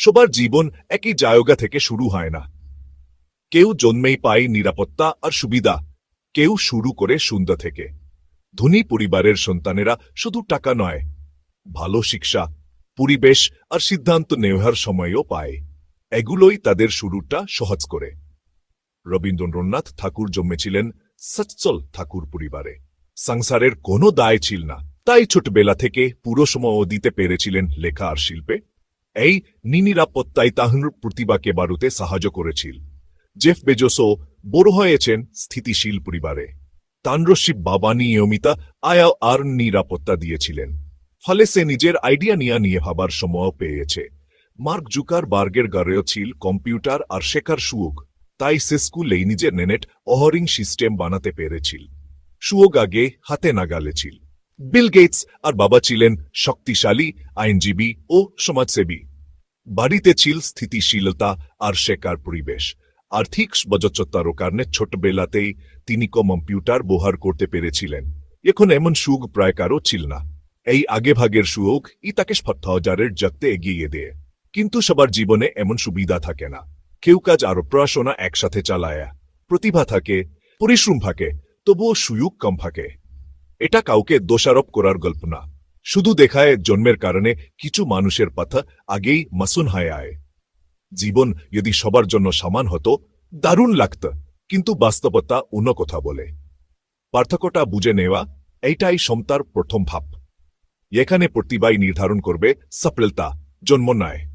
সবার জীবন একই জায়গা থেকে শুরু হয় না। কেউ জন্মেই পায় নিরাপত্তা আর সুবিধা, কেউ শুরু করে সুন্দর থেকে। ধনী পরিবারের সন্তানেরা শুধু টাকা নয়, ভালো শিক্ষা, পরিবেশ আর সিদ্ধান্ত নেওয়ার সময়ও পায়। এগুলোই তাদের শুরুটা সহজ করে। রবীন্দ্রনাথ ঠাকুর জন্মেছিলেন সচ্চল ঠাকুর পরিবারে। সংসারের কোনো দায় ছিল না। তাই ছোটবেলা থেকে পুরো সময় দিতে পেরেছিলেন লেখা আর শিল্পে। এই নিরাপত্তাই তাহর প্রতিভাকে বাড়ুতে সাহায্য করেছিল। জেফ বেজোসও বড় হয়েছেন স্থিতিশীল পরিবারে। তান্ড্রশিব বাবা নিয়মিতা আয়া আর নিরাপত্তা দিয়েছিলেন। ফলে সে নিজের আইডিয়া নিয়ে নিয়ে ভাবার সময় পেয়েছে। মার্ক জুকার বার্গের গড়েও ছিল কম্পিউটার আর শেখার সুয়োগ। তাই সে স্কুলেই নিজের নেনেট অহরিং সিস্টেম বানাতে পেরেছিল। সুয়োগ আগে হাতে নাগালে ছিল। বিল গেটস আর বাবা ছিলেন শক্তিশালী, আইনজীবী ও সমাজসেবী। বাড়িতে ছিল স্থিতিশীলতা আর শেখার পরিবেশ। আর্থিক সবজতার কারণে ছোটবেলাতেই তিনি কম্পিউটার ব্যবহার করতে পেরেছিলেন। এখন এমন সুখ প্রায় কারও ছিল না। এই আগে ভাগের সুযোগ ই তাকে হাজারের জগতে এগিয়ে দেয়। কিন্তু সবার জীবনে এমন সুবিধা থাকে না। কেউ কাজ আরও পড়াশোনা একসাথে চালায়। প্রতিভা থাকে, পরিশ্রম থাকে, তবুও সুযোগ কম থাকে। এটা কাউকে দোষারোপ করার গল্প না। শুধু দেখায় জন্মের কারণে কিছু মানুষের পাথা আগেই মাসুন হয়ে আয়। জীবন যদি সবার জন্য সমান হতো, দারুণ লাগত, কিন্তু বাস্তবতা অন্য কথা বলে। পার্থক্যটা বুঝে নেওয়া, এইটাই সমতার প্রথম ভাব। এখানে প্রতিবাই নির্ধারণ করবে সফলতা, জন্ম নয়।